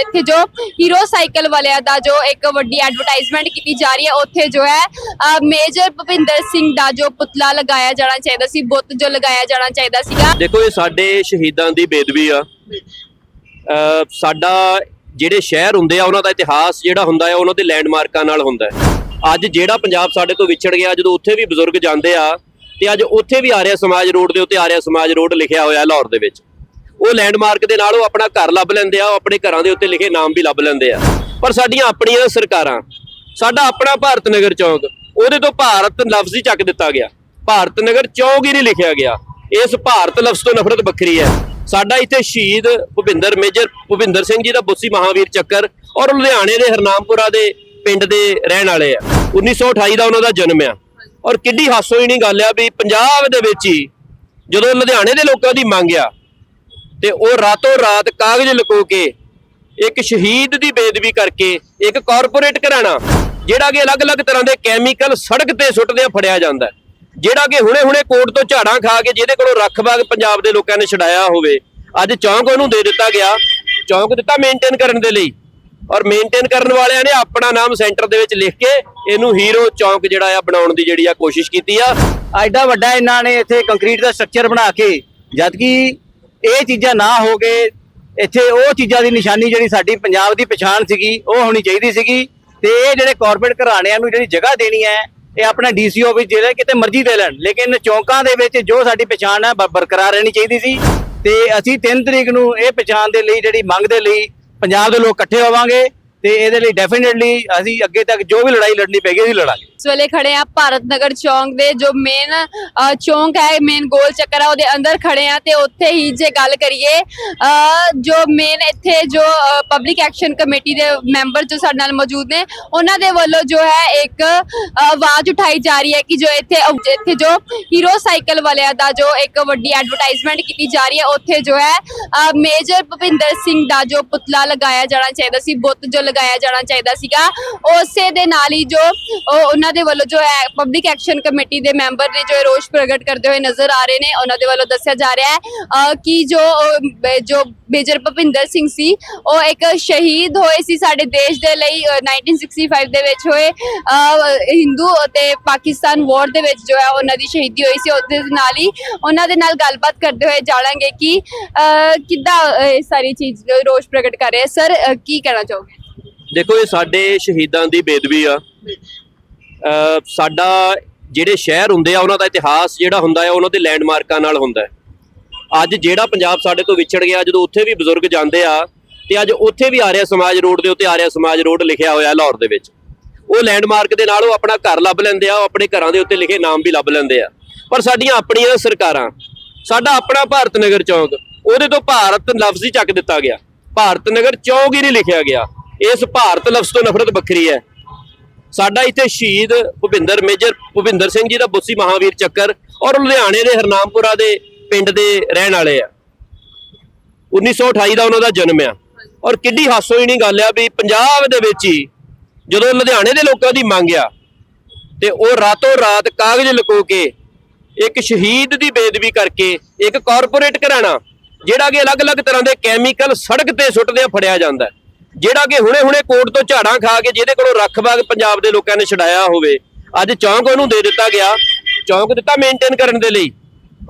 ਇੱਥੇ ਜੋ hero cycle ਵਾਲਿਆਂ ਦਾ ਜੋ ਇੱਕ ਵੱਡੀ ਐਡਵਰਟਾਈਜ਼ਮੈਂਟ ਕੀਤੀ ਜਾ ਰਹੀ ਹੈ, ਉੱਥੇ ਜੋ ਹੈ ਮੇਜਰ ਭੁਪਿੰਦਰ ਸਿੰਘ ਦਾ ਜੋ ਪੁਤਲਾ ਲਗਾਇਆ ਜਾਣਾ ਚਾਹੀਦਾ ਸੀ, ਬੁੱਤ ਜੋ ਲਗਾਇਆ ਜਾਣਾ ਚਾਹੀਦਾ ਸੀਗਾ। ਦੇਖੋ, ਇਹ ਸਾਡੇ ਸ਼ਹੀਦਾਂ ਦੀ ਬੇਦਬੀ ਆ। ਸਾਡਾ ਜਿਹੜੇ ਸ਼ਹਿਰ ਹੁੰਦੇ ਆ, ਉਹਨਾਂ ਦਾ ਇਤਿਹਾਸ ਜਿਹੜਾ ਹੁੰਦਾ ਹੈ ਉਹਨਾਂ ਦੇ ਲੈਂਡਮਾਰਕਾਂ ਨਾਲ ਹੁੰਦਾ ਹੈ। ਅੱਜ ਜਿਹੜਾ ਪੰਜਾਬ ਸਾਡੇ ਤੋਂ ਵਿਛੜ ਗਿਆ, ਜਦੋਂ ਉੱਥੇ ਵੀ ਬਜ਼ੁਰਗ ਜਾਂਦੇ ਆ, ਤੇ ਅੱਜ ਉੱਥੇ ਵੀ ਆਰਿਆ ਸਮਾਜ ਰੋਡ ਦੇ ਉੱਤੇ ਆਰਿਆ ਸਮਾਜ ਰੋਡ ਲਿਖਿਆ ਹੋਇਆ ਲਾਹੌਰ ਦੇ ਵਿੱਚ। ਉਹ ਲੈਂਡਮਾਰਕ ਦੇ ਨਾਲ ਉਹ ਆਪਣਾ ਘਰ ਲੱਭ ਲੈਂਦੇ ਆ, ਉਹ ਆਪਣੇ ਘਰਾਂ ਦੇ ਉੱਤੇ ਲਿਖੇ ਨਾਮ ਵੀ ਲੱਭ ਲੈਂਦੇ ਆ। ਪਰ ਸਾਡੀਆਂ ਆਪਣੀਆਂ ਸਰਕਾਰਾਂ, ਸਾਡਾ ਆਪਣਾ ਭਾਰਤ ਨਗਰ ਚੌਂਕ, ਉਹਦੇ ਤੋਂ ਭਾਰਤ ਲਫ਼ਜ਼ ਹੀ ਚੱਕ ਦਿੱਤਾ ਗਿਆ। ਭਾਰਤ ਨਗਰ ਚੌਂਕ ਹੀ ਨਹੀਂ ਲਿਖਿਆ ਗਿਆ। ਇਸ ਭਾਰਤ ਲਫ਼ਜ਼ ਤੋਂ ਨਫ਼ਰਤ ਵੱਖਰੀ ਹੈ। ਸਾਡਾ ਇੱਥੇ ਸ਼ਹੀਦ ਭੁਪਿੰਦਰ, ਮੇਜਰ ਭੁਪਿੰਦਰ ਸਿੰਘ ਜੀ ਦਾ ਬੁੱਸੀ ਮਹਾਵੀਰ ਚੱਕਰ ਔਰ ਲੁਧਿਆਣੇ ਦੇ ਹਰਨਾਮਪੁਰਾ ਦੇ ਪਿੰਡ ਦੇ ਰਹਿਣ ਵਾਲੇ ਆ। 1928 ਦਾ ਉਹਨਾਂ ਦਾ ਜਨਮ ਆ। ਔਰ ਕਿੱਡੀ ਹਾਸੋਹੀਣੀ ਗੱਲ ਆ ਵੀ ਪੰਜਾਬ ਦੇ ਵਿੱਚ ਹੀ ਜਦੋਂ ਲੁਧਿਆਣੇ ਦੇ ਲੋਕਾਂ ਦੀ ਮੰਗ ਆ ਤੇ ਉਹ ਰਾਤੋਂ ਰਾਤ ਕਾਗਜ਼ ਲੁਕੋ ਕੇ, ਇੱਕ ਸ਼ਹੀਦ ਦੀ ਬੇਦਬੀ ਕਰਕੇ ਇੱਕ ਕਾਰਪੋਰੇਟ ਘਰਾਣਾ, ਜਿਹੜਾ ਕਿ ਅਲੱਗ-ਅਲੱਗ ਤਰ੍ਹਾਂ ਦੇ ਕੈਮੀਕਲ ਸੜਕ ਤੇ ਸੁੱਟਦਿਆਂ ਫੜਿਆ ਜਾਂਦਾ ਜਿਹੜਾ ਕਿ ਹੁਣੇ-ਹੁਣੇ ਕੋਰਟ ਤੋਂ ਝਾੜਾਂ ਖਾ ਕੇ ਜਿਹਦੇ ਕੋਲੋਂ ਰੱਖ-ਬਾਗ ਪੰਜਾਬ ਦੇ ਲੋਕਾਂ ਨੇ ਛਡਾਇਆ ਹੋਵੇ, ਅੱਜ ਚੌਂਕ ਉਹਨੂੰ ਦੇ ਦਿੱਤਾ ਗਿਆ। ਚੌਂਕ ਦਿੱਤਾ ਮੇਨਟੇਨ ਕਰਨ ਦੇ ਲਈ। ਔਰ ਮੇਨਟੇਨ ਕਰਨ ਵਾਲਿਆਂ ਨੇ ਆਪਣਾ ਨਾਮ ਸੈਂਟਰ ਦੇ ਵਿੱਚ ਲਿਖ ਕੇ ਇਹਨੂੰ ਹੀਰੋ ਚੌਂਕ ਜਿਹੜਾ ਆ ਬਣਾਉਣ ਦੀ ਜਿਹੜੀ ਆ ਕੋਸ਼ਿਸ਼ ਕੀਤੀ ਆ। ਐਡਾ ਵੱਡਾ ਇਹਨਾਂ ਨੇ ਇੱਥੇ ਕੰਕਰੀਟ ਦਾ ਸਟਰਕਚਰ ਬਣਾ ਕੇ ਜਦਕਿ ਇਹ ਚੀਜ਼ਾਂ ਨਾ ਹੋ ਕੇ ਇੱਥੇ ਉਹ ਚੀਜ਼ਾਂ ਦੀ ਨਿਸ਼ਾਨੀ ਜਿਹੜੀ ਸਾਡੀ ਪੰਜਾਬ ਦੀ ਪਛਾਣ ਸੀਗੀ, ਉਹ ਹੋਣੀ ਚਾਹੀਦੀ ਸੀਗੀ ਤੇ ਇਹ ਜਿਹੜੇ ਕਾਰਪੋਰੇਟ ਘਰਾਣਿਆਂ ਨੂੰ ਜਿਹੜੀ ਜਗ੍ਹਾ ਦੇਣੀ ਹੈ, ਇਹ ਆਪਣਾ ਡੀਸੀ ਆਫਿਸ ਦੇ ਲੈ ਕਿਤੇ ਮਰਜ਼ੀ ਦੇ ਲੈਣ, ਲੇਕਿਨ ਚੌਂਕਾਂ ਦੇ ਵਿੱਚ ਜੋ ਸਾਡੀ ਪਛਾਣ ਹੈ ਬ- ਬਰਕਰਾਰ ਰਹਿਣੀ ਚਾਹੀਦੀ ਸੀ ਤੇ ਅਸੀਂ 3 ਤਰੀਕ ਨੂੰ ਇਹ ਪਛਾਣ ਦੇ ਲਈ, ਜਿਹੜੀ ਮੰਗ ਦੇ ਲਈ ਪੰਜਾਬ ਦੇ ਲੋਕ ਇਕੱਠੇ ਹੋਵਾਂਗੇ। ਤੇ ਇਹਦੇ ਲਈ ਡੈਫੀਨਿਟਲੀ ਅਸੀਂ ਅੱਗੇ ਤੱਕ ਜੋ ਵੀ ਲੜਾਈ ਲੜਨੀ ਪੈਗੀ ਅਸੀਂ ਲੜਾਂਗੇ। ਇਸ ਵੇਲੇ ਖੜੇ ਆ ਭਾਰਤ ਨਗਰ ਚੌਂਕ ਦੇ, ਜੋ ਮੇਨ ਚੌਂਕ ਹੈ ਮੇਨ ਗੋਲ ਚੱਕਰ ਆ, ਉਹਦੇ ਅੰਦਰ ਖੜੇ ਆ ਤੇ ਉੱਥੇ ਹੀ ਜੇ ਗੱਲ ਕਰੀਏ ਜੋ ਮੇਨ ਇੱਥੇ ਜੋ ਪਬਲਿਕ ਐਕਸ਼ਨ ਕਮੇਟੀ ਦੇ ਮੈਂਬਰ ਜੋ ਸਾਡੇ ਨਾਲ ਮੌਜੂਦ ਨੇ, ਉਹਨਾਂ ਦੇ ਵੱਲੋਂ ਜੋ ਹੈ ਇੱਕ ਆਵਾਜ਼ ਉਠਾਈ ਜਾ ਰਹੀ ਹੈ ਕਿ ਜੋ ਇੱਥੇ ਇੱਥੇ ਜੋ ਹੀਰੋ ਸਾਈਕਲ ਵਾਲਿਆਂ ਦਾ ਜੋ ਇੱਕ ਵੱਡੀ ਐਡਵਰਟਾਈਜ਼ਮੈਂਟ ਕੀਤੀ ਜਾ ਰਹੀ ਹੈ, ਉੱਥੇ ਜੋ ਹੈ ਮੇਜਰ ਭੁਪਿੰਦਰ ਸਿੰਘ ਦਾ ਜੋ ਪੁਤਲਾ ਲਗਾਇਆ ਜਾਣਾ ਚਾਹੀਦਾ ਸੀ, ਬੁੱਤ ਜੋ ਲਗਾਇਆ ਜਾਣਾ ਚਾਹੀਦਾ ਸੀਗਾ। ਉਸੇ ਦੇ ਨਾਲ ਹੀ ਜੋ ਉਹਨਾਂ ਦੇ ਵੱਲੋਂ ਜੋ ਹੈ ਪਬਲਿਕ ਐਕਸ਼ਨ ਕਮੇਟੀ ਦੇ ਮੈਂਬਰ ਨੇ ਜੋ ਇਹ ਰੋਸ਼ ਪ੍ਰਗਟ ਕਰਦੇ ਹੋਏ ਨਜ਼ਰ ਆ ਰਹੇ ਨੇ ਉਹਨਾਂ ਦੇ ਵੱਲੋਂ ਦੱਸਿਆ ਜਾ ਰਿਹਾ ਹੈ ਕਿ ਜੋ ਜੋ ਮੇਜਰ ਭੁਪਿੰਦਰ ਸਿੰਘ ਸੀ ਉਹ ਇੱਕ ਸ਼ਹੀਦ ਹੋਏ ਸੀ ਸਾਡੇ ਦੇਸ਼ ਦੇ ਲਈ ਅ, 1965 ਦੇ ਵਿੱਚ ਹੋਏ ਅ, ਹਿੰਦੂ ਅਤੇ ਪਾਕਿਸਤਾਨ ਵਾਰ ਦੇ ਵਿੱਚ ਜੋ ਹੈ ਉਹਨਾਂ ਦੀ ਸ਼ਹੀਦੀ ਹੋਈ ਸੀ। ਉਹਦੇ ਨਾਲ ਹੀ ਉਹਨਾਂ ਦੇ ਨਾਲ ਗੱਲਬਾਤ ਕਰਦੇ ਹੋਏ ਜਾਣਾਂਗੇ ਕਿ ਅ, ਕਿੱਦਾਂ ਇਹ ਸਾਰੀ ਚੀਜ਼ ਰੋਸ਼ ਪ੍ਰਗਟ ਕਰ ਰਹੇ ਸਰ ਕੀ ਕਹਿਣਾ ਚਾਹੋਗੇ? ਦੇਖੋ ਇਹ ਸਾਡੇ ਸ਼ਹੀਦਾਂ ਦੀ ਬੇਦਬੀ ਆ। ਸਾਡਾ ਜਿਹੜੇ ਸ਼ਹਿਰ ਹੁੰਦੇ ਆ, ਉਹਨਾਂ ਦਾ ਇਤਿਹਾਸ ਜਿਹੜਾ ਹੁੰਦਾ ਹੈ ਉਹਨਾਂ ਦੇ ਲੈਂਡਮਾਰਕਾਂ ਨਾਲ ਹੁੰਦਾ ਹੈ ਅੱਜ ਜਿਹੜਾ ਪੰਜਾਬ ਸਾਡੇ ਤੋਂ ਵਿਛੜ ਗਿਆ, ਜਦੋਂ ਉੱਥੇ ਵੀ ਬਜ਼ੁਰਗ ਜਾਂਦੇ ਆ, ਤੇ ਅੱਜ ਉੱਥੇ ਵੀ ਆਰਿਆ ਸਮਾਜ ਰੋਡ ਦੇ ਉੱਤੇ ਆਰਿਆ ਸਮਾਜ ਰੋਡ ਲਿਖਿਆ ਹੋਇਆ ਲਾਹੌਰ ਦੇ ਵਿੱਚ। ਉਹ ਲੈਂਡਮਾਰਕ ਦੇ ਨਾਲ ਉਹ ਆਪਣਾ ਘਰ ਲੱਭ ਲੈਂਦੇ ਆ, ਉਹ ਆਪਣੇ ਘਰਾਂ ਦੇ ਉੱਤੇ ਲਿਖੇ ਨਾਮ ਵੀ ਲੱਭ ਲੈਂਦੇ ਆ। ਪਰ ਸਾਡੀਆਂ ਆਪਣੀਆਂ ਸਰਕਾਰਾਂ, ਸਾਡਾ ਆਪਣਾ ਭਾਰਤ ਨਗਰ ਚੌਂਕ, ਉਹਦੇ ਤੋਂ ਭਾਰਤ ਲਫ਼ਜ਼ ਹੀ ਚੱਕ ਦਿੱਤਾ ਗਿਆ। ਭਾਰਤ ਨਗਰ ਚੌਂਕ ਹੀ ਨਹੀਂ ਲਿਖਿਆ ਗਿਆ। ਇਸ ਭਾਰਤ ਲਫ਼ਜ਼ ਤੋਂ ਨਫ਼ਰਤ ਵੱਖਰੀ ਹੈ। ਸਾਡਾ ਇੱਥੇ ਸ਼ਹੀਦ ਭੁਪਿੰਦਰ, ਮੇਜਰ ਭੁਪਿੰਦਰ ਸਿੰਘ ਜੀ ਦਾ ਬੁੱਸੀ ਮਹਾਵੀਰ ਚੱਕਰ ਔਰ ਲੁਧਿਆਣੇ ਦੇ ਹਰਨਾਮਪੁਰਾ ਦੇ ਪਿੰਡ ਦੇ ਰਹਿਣ ਵਾਲੇ ਆ। 1928 ਦਾ ਉਹਨਾਂ ਦਾ ਜਨਮ ਆ। ਔਰ ਕਿੱਡੀ ਹਾਸੋਹੀਣੀ ਗੱਲ ਆ ਵੀ ਪੰਜਾਬ ਦੇ ਵਿੱਚ ਹੀ ਜਦੋਂ ਲੁਧਿਆਣੇ ਦੇ ਲੋਕਾਂ ਦੀ ਮੰਗ ਆ ਤੇ ਉਹ ਰਾਤੋਂ ਰਾਤ ਕਾਗਜ਼ ਲੁਕੋ ਕੇ ਇੱਕ ਸ਼ਹੀਦ ਦੀ ਬੇਦਬੀ ਕਰਕੇ ਇੱਕ ਕਾਰਪੋਰੇਟ ਘਰਾਣਾ ਜਿਹੜਾ ਕਿ ਅਲੱਗ-ਅਲੱਗ ਤਰ੍ਹਾਂ ਦੇ ਕੈਮੀਕਲ ਸੜਕ ਤੇ ਸੁੱਟਦਿਆਂ ਫੜਿਆ ਜਾਂਦਾ ਹੈ। ਜਿਹੜਾ ਕਿ ਹੁਣੇ-ਹੁਣੇ ਕੋਰਟ ਤੋਂ ਝਾੜਾਂ ਖਾ ਕੇ ਜਿਹਦੇ ਕੋਲੋਂ ਰੱਖ-ਬਾਗ ਪੰਜਾਬ ਦੇ ਲੋਕਾਂ ਨੇ ਛਡਾਇਆ ਹੋਵੇ, ਅੱਜ ਚੌਂਕ ਉਹਨੂੰ ਦੇ ਦਿੱਤਾ ਗਿਆ। ਚੌਂਕ ਦਿੱਤਾ ਮੇਨਟੇਨ ਕਰਨ ਦੇ ਲਈ।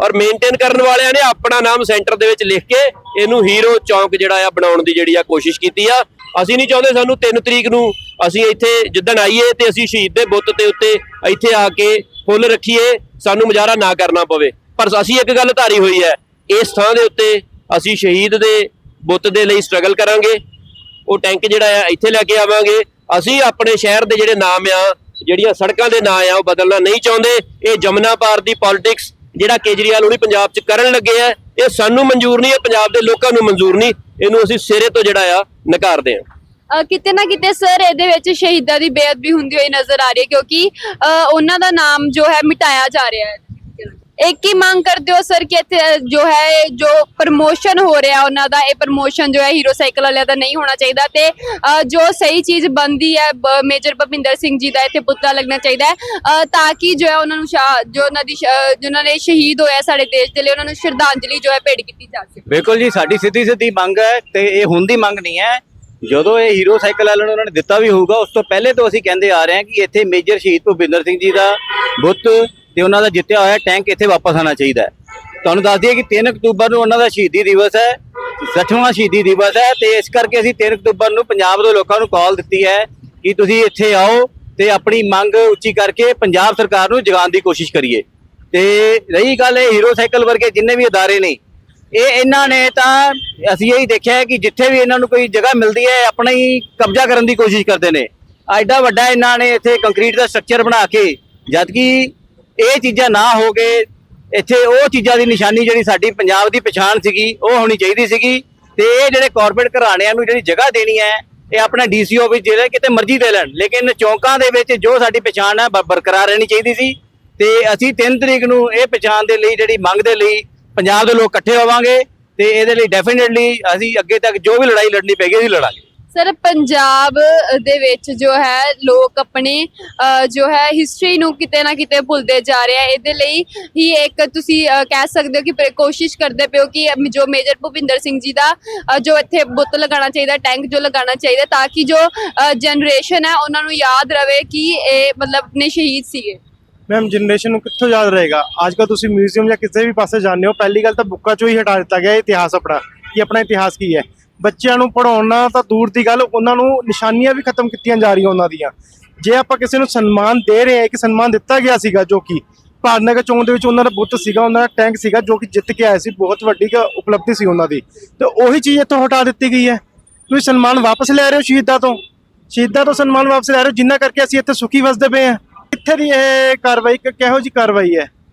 ਔਰ ਮੇਨਟੇਨ ਕਰਨ ਵਾਲਿਆਂ ਨੇ ਆਪਣਾ ਨਾਮ ਸੈਂਟਰ ਦੇ ਵਿੱਚ ਲਿਖ ਕੇ ਇਹਨੂੰ ਹੀਰੋ ਚੌਂਕ ਜਿਹੜਾ ਆ ਬਣਾਉਣ ਦੀ ਜਿਹੜੀ ਆ ਕੋਸ਼ਿਸ਼ ਕੀਤੀ ਆ। ਅਸੀਂ ਨਹੀਂ ਚਾਹੁੰਦੇ ਸਾਨੂੰ 3 ਤਰੀਕ ਨੂੰ ਅਸੀਂ ਇੱਥੇ ਜਿੱਦਣ ਆਈਏ ਤੇ ਅਸੀਂ ਸ਼ਹੀਦ ਦੇ ਬੁੱਤ ਤੇ ਉੱਤੇ ਇੱਥੇ ਆ ਕੇ ਫੁੱਲ ਰੱਖੀਏ, ਸਾਨੂੰ ਮੁਜ਼ਾਹਰਾ ਨਾ ਕਰਨਾ ਪਵੇ। ਪਰ ਅਸੀਂ ਇੱਕ ਗੱਲ ਧਾਰੀ ਹੋਈ ਹੈ, ਇਸ ਥਾਂ ਦੇ ਉੱਤੇ ਅਸੀਂ ਸ਼ਹੀਦ ਦੇ ਬੁੱਤ ਦੇ ਲਈ ਸਟਰਗਲ ਕਰਾਂਗੇ। ਉਹ ਟੈਂਕ ਜਿਹੜਾ ਆ, ਇੱਥੇ ਲੈ ਕੇ ਆਵਾਂਗੇ। ਅਸੀਂ ਆਪਣੇ ਸ਼ਹਿਰ ਦੇ ਜਿਹੜੇ ਨਾਮ ਆ, ਜਿਹੜੀਆਂ ਸੜਕਾਂ ਦੇ ਨਾਂ ਆ, ਉਹ ਬਦਲਣਾ ਨਹੀਂ ਚਾਹੁੰਦੇ। ਇਹ ਜਮਨਾ ਪਾਰ ਦੀ ਪੋਲਿਟਿਕਸ ਜਿਹੜਾ ਕੇਜਰੀਵਾਲ ਹੁਣੀ ਪੰਜਾਬ 'ਚ ਕਰਨ ਲੱਗੇ ਆ, ਇਹ ਸਾਨੂੰ ਮਨਜ਼ੂਰ ਨਹੀਂ ਹੈ ਪੰਜਾਬ ਦੇ ਲੋਕਾਂ ਨੂੰ ਮਨਜ਼ੂਰ ਨਹੀਂ। ਇਹਨੂੰ ਅਸੀਂ ਸਿਰੇ ਤੋਂ ਜਿਹੜਾ ਆ, ਨਕਾਰਦੇ ਆ। ਕਿਤੇ ਨਾ ਕਿਤੇ ਸਰ, ਇਹਦੇ ਵਿੱਚ ਸ਼ਹੀਦਾਂ ਦੀ ਬੇਅਦਬੀ ਹੁੰਦੀ ਹੋਈ ਨਜ਼ਰ ਆ ਰਹੀ ਹੈ, ਕਿਉਂਕਿ ਉਹਨਾਂ ਦਾ ਨਾਮ ਜੋ ਹੈ, ਮਿਟਾਇਆ ਜਾ ਰਿਹਾ ਹੈ। ਇੱਕ ਹੀ ਮੰਗ ਕਰਦੇ ਹੋ ਸਰ ਕਿ ਇੱਥੇ ਜੋ ਹੈ ਜੋ ਪ੍ਰਮੋਸ਼ਨ ਹੋ ਰਿਹਾ ਉਹਨਾਂ ਦਾ ਇਹ ਪ੍ਰਮੋਸ਼ਨ ਜੋ ਹੈ ਹੀਰੋ ਸਾਈਕਲ ਵਾਲਿਆਂ ਦਾ ਨਹੀਂ ਹੋਣਾ ਚਾਹੀਦਾ ਤੇ ਅ, ਜੋ ਸਹੀ ਚੀਜ਼ ਬੰਦੀ ਹੈ ਬ- ਮੇਜਰ ਭਪਿੰਦਰ ਸਿੰਘ ਜੀ ਦਾ ਇੱਥੇ ਪੁਤਲਾ ਲੱਗਣਾ ਚਾਹੀਦਾ ਹੈ ਅ, ਤਾਂ ਕਿ ਜੋ ਹੈ ਉਹਨਾਂ ਨੂੰ ਸ਼ਾ- ਜੋ ਉਹਨਾਂ ਦੀ ਸ਼- ਜਿਨ੍ਹਾਂ ਨੇ ਸ਼ਹੀਦ ਹੋਇਆ ਸਾਡੇ ਦੇਸ਼ ਦੇ ਲਈ ਉਹਨਾਂ ਨੂੰ ਸ਼ਰਧਾਂਜਲੀ ਜੋ ਹੈ ਭੇਟ ਕੀਤੀ ਜਾ ਸਕੇ। ਬਿਲਕੁਲ ਜੀ ਸਾਡੀ ਸਿੱਧੀ ਸਿੱਧੀ ਮੰਗ ਹੈ ਤੇ ਇਹ ਹੁਣ ਦੀ ਮੰਗ ਨਹੀਂ ਹੈ। ਜਦੋਂ ਇਹ ਹੀਰੋ ਸਾਈਕਲ ਵਾਲਿਆਂ ਨੂੰ ਉਹਨਾਂ ਨੇ ਦਿੱਤਾ ਵੀ ਹੋਊਗਾ ਉਸ ਤੋਂ ਪਹਿਲੇ ਤੋਂ ਅਸੀਂ ਕਹਿੰਦੇ ਆ ਰਹੇ ਹਾਂ ਕਿ ਇੱਥੇ ਮੇਜਰ ਸ਼ਹੀਦ ਭੁਪਿੰਦਰ ਸਿੰਘ ਜੀ ਦਾ ਬੁੱਤ ਤੇ ਉਹਨਾਂ ਦਾ ਜਿੱਤਿਆ ਹੋਇਆ ਟੈਂਕ ਇੱਥੇ ਵਾਪਸ ਆਉਣਾ ਚਾਹੀਦਾ ਹੈ। ਤੁਹਾਨੂੰ ਦੱਸ ਦਈਏ ਕਿ 3 ਅਕਤੂਬਰ ਨੂੰ ਉਹਨਾਂ ਦਾ ਸ਼ਹੀਦੀ ਦਿਵਸ ਹੈ 60ਵਾਂ ਸ਼ਹੀਦੀ ਦਿਵਸ ਹੈ ਤੇ ਇਸ ਕਰਕੇ ਅਸੀਂ 3 ਅਕਤੂਬਰ ਨੂੰ ਪੰਜਾਬ ਦੇ ਲੋਕਾਂ ਨੂੰ ਕਾਲ ਦਿੱਤੀ ਹੈ ਕਿ ਤੁਸੀਂ ਇੱਥੇ ਆਓ ਤੇ ਆਪਣੀ ਮੰਗ ਉੱਚੀ ਕਰਕੇ ਪੰਜਾਬ ਸਰਕਾਰ ਨੂੰ ਜਗਾਉਣ ਦੀ ਕੋਸ਼ਿਸ਼ ਕਰੀਏ। ਤੇ ਰਹੀ ਗੱਲ ਇਹ ਹੀਰੋ ਸਾਈਕਲ ਵਰਗੇ ਜਿੰਨੇ ਵੀ ਅਦਾਰੇ ਨੇ, ਇਹ ਇਹਨਾਂ ਨੇ ਤਾਂ ਅਸੀਂ ਇਹੀ ਦੇਖਿਆ ਹੈ ਕਿ ਜਿੱਥੇ ਵੀ ਇਹਨਾਂ ਨੂੰ ਕੋਈ ਜਗ੍ਹਾ ਮਿਲਦੀ ਹੈ, ਆਪਣਾ ਹੀ ਕਬਜ਼ਾ ਕਰਨ ਦੀ ਕੋਸ਼ਿਸ਼ ਕਰਦੇ ਨੇ। ਐਡਾ ਵੱਡਾ ਇਹਨਾਂ ਨੇ ਇੱਥੇ ਕੰਕਰੀਟ ਦਾ ਸਟਰਕਚਰ ਬਣਾ ਕੇ, ਜਦਕਿ ਇਹ ਚੀਜ਼ਾਂ ਨਾ ਹੋ ਕੇ ਇੱਥੇ ਉਹ ਚੀਜ਼ਾਂ ਦੀ ਨਿਸ਼ਾਨੀ ਜਿਹੜੀ ਸਾਡੀ ਪੰਜਾਬ ਦੀ ਪਛਾਣ ਸੀਗੀ, ਉਹ ਹੋਣੀ ਚਾਹੀਦੀ ਸੀਗੀ ਤੇ ਇਹ ਜਿਹੜੇ ਕਾਰਪੋਰੇਟ ਘਰਾਣਿਆਂ ਨੂੰ ਜਿਹੜੀ ਜਗ੍ਹਾ ਦੇਣੀ ਹੈ, ਇਹ ਆਪਣਾ ਡੀਸੀਓ ਵਿੱਚ ਜਿਹੜੇ ਕਿਤੇ ਮਰਜ਼ੀ ਦੇ ਲੈਣ, ਲੇਕਿਨ ਚੌਂਕਾਂ ਦੇ ਵਿੱਚ ਜੋ ਸਾਡੀ ਪਛਾਣ ਹੈ ਬ- ਬਰਕਰਾਰ ਰਹਿਣੀ ਚਾਹੀਦੀ ਸੀ ਤੇ ਅਸੀਂ 3 ਤਰੀਕ ਨੂੰ ਇਹ ਪਛਾਣ ਦੇ ਲਈ ਜਿਹੜੀ ਮੰਗ ਦੇ ਲਈ ਪੰਜਾਬ ਦੇ ਲੋਕ ਇਕੱਠੇ ਹੋਵਾਂਗੇ ਤੇ ਇਹਦੇ ਲਈ ਡੈਫੀਨਿਟਲੀ ਅਸੀਂ ਅੱਗੇ ਤੱਕ ਜੋ ਵੀ ਲੜਾਈ ਲੜਨੀ ਪੈਗੀ ਅਸੀਂ ਲੜਾਂਗੇ। ਸਰ, ਪੰਜਾਬ ਦੇ ਵਿੱਚ ਜੋ ਹੈ, ਲੋਕ ਆਪਣੇ ਜੋ ਹੈ ਹਿਸਟਰੀ ਨੂੰ ਕਿਤੇ ਨਾ ਕਿਤੇ ਭੁੱਲਦੇ ਜਾ ਰਹੇ ਆ। ਇਹਦੇ ਲਈ ਹੀ ਇੱਕ ਤੁਸੀਂ ਕਹਿ ਸਕਦੇ ਹੋ ਕਿ ਕੋਸ਼ਿਸ਼ ਕਰਦੇ ਪਿਓ ਕਿ ਜੋ ਮੇਜਰ ਭੁਪਿੰਦਰ ਸਿੰਘ ਜੀ ਦਾ ਜੋ ਇੱਥੇ ਬੁੱਤ ਲਗਾਉਣਾ ਚਾਹੀਦਾ, ਟੈਂਕ ਜੋ ਲਗਾਉਣਾ ਚਾਹੀਦਾ, ਤਾਂ ਕਿ ਜੋ ਜਨਰੇਸ਼ਨ ਹੈ, ਉਹਨਾਂ ਨੂੰ ਯਾਦ ਰਵੇ ਕਿ ਇਹ ਮਤਲਬ ਆਪਣੇ ਸ਼ਹੀਦ ਸੀਗੇ। ਮੈਮ ਜਨਰੇਸ਼ਨ ਨੂੰ ਕਿੱਥੋਂ ਯਾਦ ਰਹੇਗਾ? ਅੱਜ ਕੱਲ੍ਹ ਤੁਸੀਂ ਮਿਊਜ਼ੀਅਮ ਜਾਂ ਕਿਸੇ ਵੀ ਪਾਸੇ ਜਾਂਦੇ ਹੋ, ਪਹਿਲੀ ਗੱਲ ਤਾਂ ਬੁੱਕਾਂ ਚੋਂ ਹੀ ਹਟਾ ਦਿੱਤਾ ਗਿਆ ਇਤਿਹਾਸ ਆਪਣਾ, ਕਿ ਆਪਣਾ ਇਤਿਹਾਸ ਕੀ ਹੈ? ਬੱਚਿਆਂ ਨੂੰ ਪੜਾਉਣਾ ਤਾਂ ਦੂਰ ਦੀ ਗੱਲ, ਉਹਨਾਂ ਨੂੰ ਨਿਸ਼ਾਨੀਆਂ ਵੀ ਖਤਮ ਕੀਤੀਆਂ ਜਾ ਰਹੀਆਂ ਉਹਨਾਂ ਦੀਆਂ। ਜੇ ਆਪਾਂ ਕਿਸੇ ਨੂੰ ਸਨਮਾਨ ਦੇ ਰਹੇ ਹਾਂ ਕਿ ਸਨਮਾਨ ਦਿੱਤਾ ਗਿਆ ਸੀਗਾ ਜੋ ਕਿ ਭਾਰਤਨਗਰ ਚੌਂਕ ਦੇ ਵਿੱਚ ਉਹਨਾਂ ਦਾ ਬੁੱਤ ਸੀਗਾ, ਉਹਨਾਂ ਦਾ ਟੈਂਕ ਸੀਗਾ, ਜੋ ਕਿ ਜਿੱਤ ਕੇ ਆਇਆ ਸੀ, ਬਹੁਤ ਵੱਡੀ ਕ- ਉਪਲਬਧੀ ਸੀ ਉਹਨਾਂ ਦੀ। ਤੇ ਉਹੀ ਚੀਜ਼ ਇੱਥੋਂ ਹਟਾ ਦਿੱਤੀ ਗਈ ਹੈ। ਤੁਸੀਂ ਸਨਮਾਨ ਵਾਪਸ ਲੈ ਰਹੇ ਹੋ ਸ਼ਹੀਦਾਂ ਤੋਂ? ਸ਼ਹੀਦਾਂ ਤੋਂ ਸਨਮਾਨ ਵਾਪਸ ਲੈ ਰਹੇ ਹੋ, ਜਿੰਨਾ ਕਰਕੇ ਅਸੀਂ ਇੱਥੇ ਸੁਖੀ ਵਸਦੇ ਪਏ ਹਾਂ। ਕਿੱਥੇ ਦੀ ਇਹ ਕਾਰਵਾਈ ਕਿਹੋ ਜੀ ਕਾਰਵਾਈ ਹੈ?